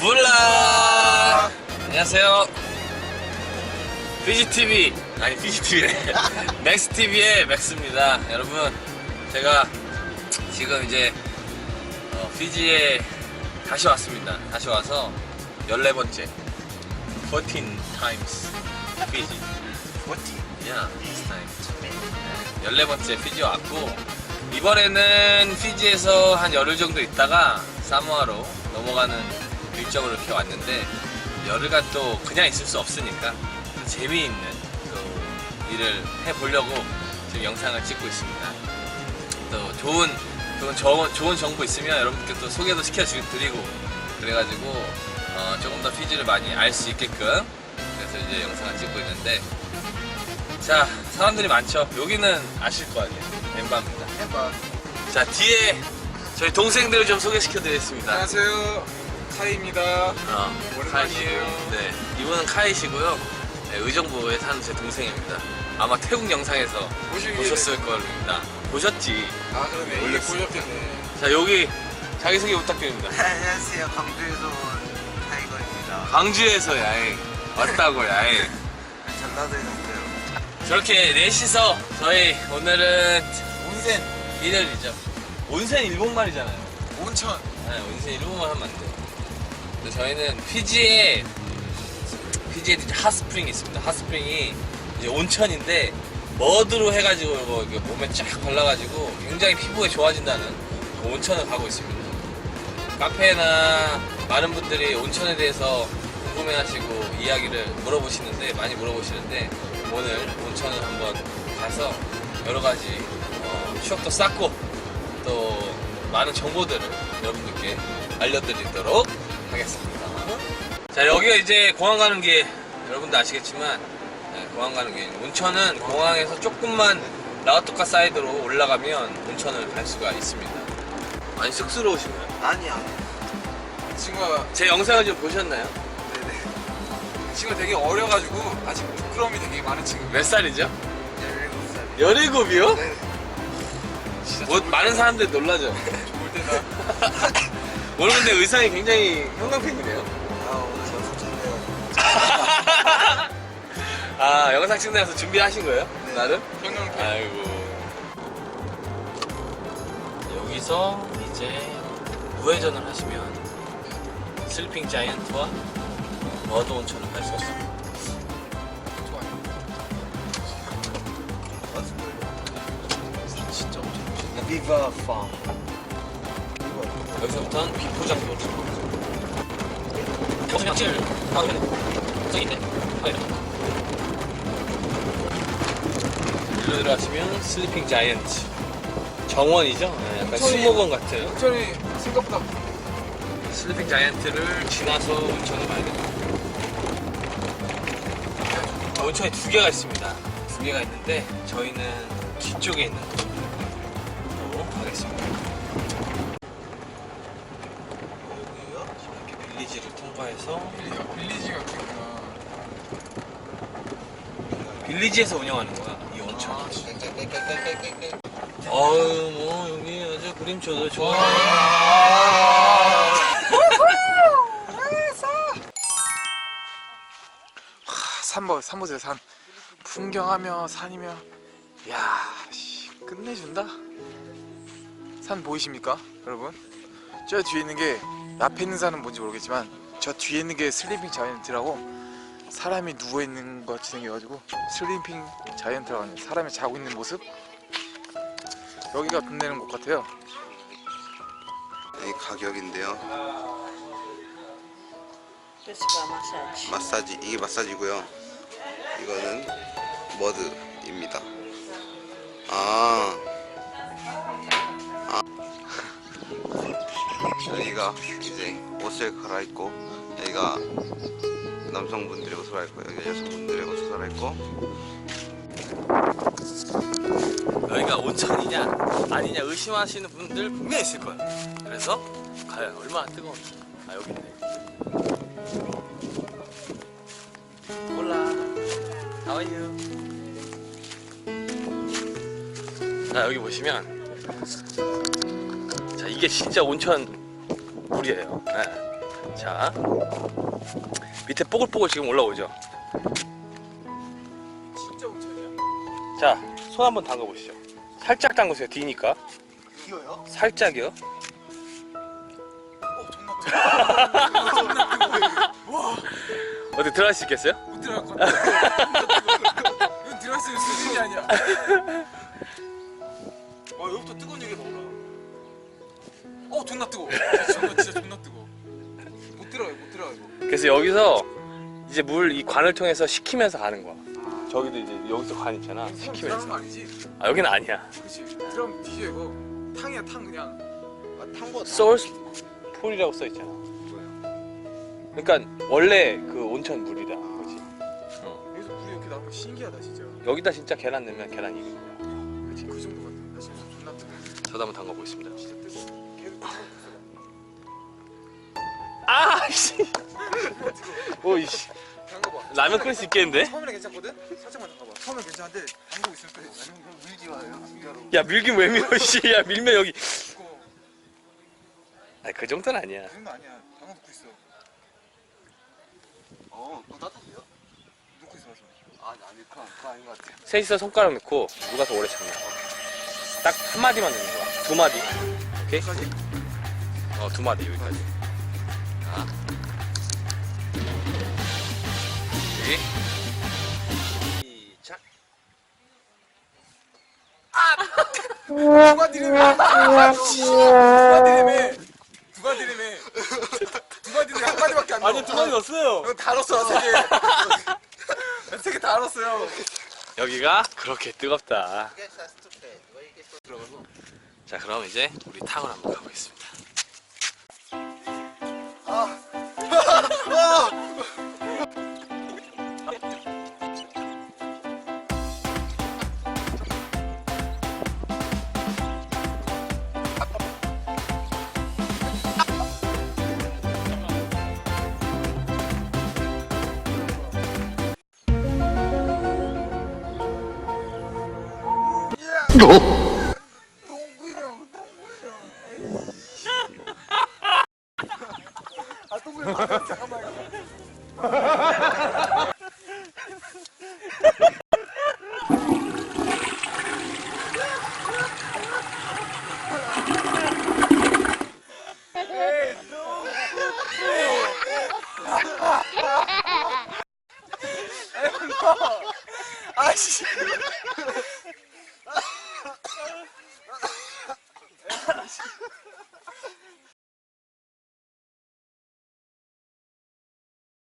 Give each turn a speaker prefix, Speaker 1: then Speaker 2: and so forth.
Speaker 1: 몰라. 안녕하세요. 피지TV 아니 피지TV네. 맥스TV의 맥스입니다. 여러분 제가 지금 이제 어, 피지에 다시 왔습니다. 다시 와서 14번째 14 times 피지.
Speaker 2: 14?
Speaker 1: Yeah, this time. 네, 14번째 피지 왔고 이번에는 피지에서 한 열흘 정도 있다가 사모아로 넘어가는 일정으로 이렇게 왔는데 열흘간 또 그냥 있을 수 없으니까 또 재미있는 또 일을 해보려고 지금 영상을 찍고 있습니다. 또 좋은 좋은, 저- 좋은 정보 있으면 여러분께 또 소개도 시켜드리고 그래가지고 어, 조금 더 피지를 많이 알 수 있게끔 그래서 이제 영상을 찍고 있는데 자 사람들이 많죠 여기는 아실 거 아니에요 엠바입니다
Speaker 2: 해봐.
Speaker 1: 자 뒤에 저희 동생들을 좀 소개시켜 드리겠습니다
Speaker 2: 안녕하세요. 카이입니다.
Speaker 1: 어,
Speaker 2: 오랜만이에요.
Speaker 1: 네 이분은 카이시고요 네, 의정부에 사는 제 동생입니다 아마 태국 영상에서 보셨을 겁니다 보셨지
Speaker 2: 아 그러네.
Speaker 1: 원래
Speaker 2: 보셨겠네.
Speaker 1: 자 여기 자기소개 부탁드립니다
Speaker 3: 안녕하세요. 광주에서 온 타이거입니다.
Speaker 1: 광주에서 야행 왔다고 야행
Speaker 3: 전라도에 있어요.
Speaker 1: 저렇게 넷이서 저희 오늘은
Speaker 2: 온센,
Speaker 1: 일요일이죠 온센 일본말이잖아요
Speaker 2: 온천.
Speaker 1: 네, 온센 일본말 하면 안 돼요. 근데 저희는 피지에 피지에 이제 핫스프링이 있습니다. 핫스프링이 이제 온천인데 머드로 해가지고 이거 이렇게 몸에 쫙 발라가지고 굉장히 피부에 좋아진다는 그 온천을 가고 있습니다. 카페나 많은 분들이 온천에 대해서 궁금해하시고 이야기를 물어보시는데 많이 물어보시는데 오늘 온천을 한번 가서 여러 가지 어, 추억도 쌓고 또 많은 정보들을 여러분들께 알려드리도록 하겠습니다. 자 여기가 이제 공항 가는 길 여러분들 아시겠지만 네, 공항 가는 길 온천은 공항에서 조금만 라와토카 사이드로 올라가면 온천을 갈 수가 있습니다. 많이 쑥스러우신가요?
Speaker 3: 아니야.
Speaker 2: 친구가
Speaker 1: 제 영상을 좀 보셨나요?
Speaker 3: 네네.
Speaker 2: 친구가 되게 어려가지고 아직 부끄러움이 되게 많은 친구.
Speaker 1: 몇 살이죠?
Speaker 3: 17살.
Speaker 1: 17이요?
Speaker 3: 네.
Speaker 2: 진짜
Speaker 1: 뭐, 많은 사람들이 놀라죠?
Speaker 2: 좋을 때다.
Speaker 1: 오늘 근데 의상이 굉장히 형광펜이네요.
Speaker 3: 아, 오늘 연습 잘해요.
Speaker 1: 아 영상 찍느라서 준비하신 거예요? 나름?
Speaker 2: 형광펜.
Speaker 1: 아이고 여기서 이제 우회전을 하시면 슬리핑 자이언트와 머드 온천을 갈 수 있습니다. 진짜 엄청 멋있네
Speaker 3: 비바 팜.
Speaker 1: 여기서부터는 비포장도로 경수명 7 저기 있네 아, 이래. 일로 들어가시면 슬리핑 자이언트 정원이죠? 네, 약간 수목원 같은
Speaker 2: 온천이 생각보다
Speaker 1: 슬리핑 자이언트를 지나서 온천을 가야 됩니다. 아, 온천이 두 개가 있습니다. 두 개가 있는데 저희는 뒤쪽에 있는 곳으로 가겠습니다. 여기요? 이렇게 빌리지를 통과해서
Speaker 2: 빌리- 빌리지가 있구나.
Speaker 1: 빌리지에서 운영하는 거야 어유 뭐 여기 아주 그림쳐도 좋아.
Speaker 2: 산보 산보세요 산. 풍경하며 산이며. 야 씨, 끝내준다? 산 보이십니까 여러분? 저 뒤에 있는 게 앞에 있는 산은 뭔지 모르겠지만 저 뒤에 있는 게 슬리핑 자이언트라고 사람이 누워 있는 것 같이 생겨가지고 슬리핑 자이언트라고 하네요 사람이 자고 있는 모습 여기가 빛내는 곳 같아요
Speaker 4: 이 가격인데요.
Speaker 5: Massage.
Speaker 4: 마사지 이게 마사지고요. 이거는 머드입니다. 아, 아. 여기가 이제 옷을 갈아입고 여기가 남성분들의 옷을 갈아입고 여기 여성분들의 옷을 갈아입고
Speaker 1: 여기가 온천이냐 아니냐 의심하시는 분들 분명히 있을 거예요. 그래서 아 얼마나 뜨거워 아 여기 있네 are you? 자 여기 보시면 자 이게 진짜 온천 물이에요 네. 자 밑에 뽀글뽀글 지금 올라오죠?
Speaker 2: 진짜 온천이야?
Speaker 1: 자손 한번 담가 보시죠. 살짝 담그세요 뒤니까.
Speaker 3: 이거요?
Speaker 1: 살짝이요.
Speaker 2: 어 존나 존나 뜨거워. 와.
Speaker 1: 어디 들어갈 수 있겠어요?
Speaker 2: 못 들어갈 것 같아. 이건 들어갈 수 있는 수준이 아니야. 와 여기부터 뜨거운 얘기가 나오라. 어 존나 뜨거워. 진짜 존나 뜨거워
Speaker 1: 그래서 여기서 이제 물 이 관을 통해서 식히면서 가는 거야. 저기도 이제 여기서 관 있잖아. 식히면서.
Speaker 2: 거 아니지?
Speaker 1: 아 여기는 아니야.
Speaker 2: 그치. 들어가면 뒤져 이거 탕이야 탕 그냥.
Speaker 3: 아, 탕보
Speaker 1: 소울스 풀이라고 써 있잖아. 그러니까 원래 그 온천 물이다. 그렇지
Speaker 2: 여기서 물이 이렇게 나오는 거 신기하다 진짜.
Speaker 1: 여기다 진짜 계란 넣으면 계란 익은 거야
Speaker 2: 그 정도 같아. 나 진짜 존나 뜨거워.
Speaker 1: 저도 한번 담가 보겠습니다.
Speaker 2: 진짜 뜨거워. 계속 뜨거워.
Speaker 1: 아 씨 오이씨.
Speaker 2: 담가봐
Speaker 1: 라면 끓일 수 있겠는데?
Speaker 2: 처음에는 괜찮거든? 살짝만 담가봐. 처음엔 괜찮은데 또
Speaker 3: 아니면 그럼 밀지 마요 진짜로.
Speaker 1: 야 밀긴 왜 밀어 씨야 밀면 여기.
Speaker 2: 뜨거워
Speaker 1: 아그 정도는 아니야.
Speaker 2: 그 정도 아니야. 담가 놓고 있어.
Speaker 3: 어또 따뜻해요?
Speaker 2: 놓고 있어 가서.
Speaker 3: 아니 아니 그건 그건 아닌 것 같아요.
Speaker 1: 셋이서 손가락 넣고 누가 더 오래 참나 딱한 마디만 넣는 거야. 두 마디. 오케이?
Speaker 2: 여기까지?
Speaker 1: 어두 마디 여기까지. 자 여기 시작.
Speaker 2: 누가 디름해 누가 디름해 누가 디름해 누가 디름해 한 마디밖에 안
Speaker 1: 아니 두 마디 넣었어요.
Speaker 2: 이거 다 넣었어 세개세개 다 넣었어요.
Speaker 1: 여기가 그렇게 뜨겁다. 자 그럼 이제 우리 탕을 한번 가보겠습니다
Speaker 2: 아씨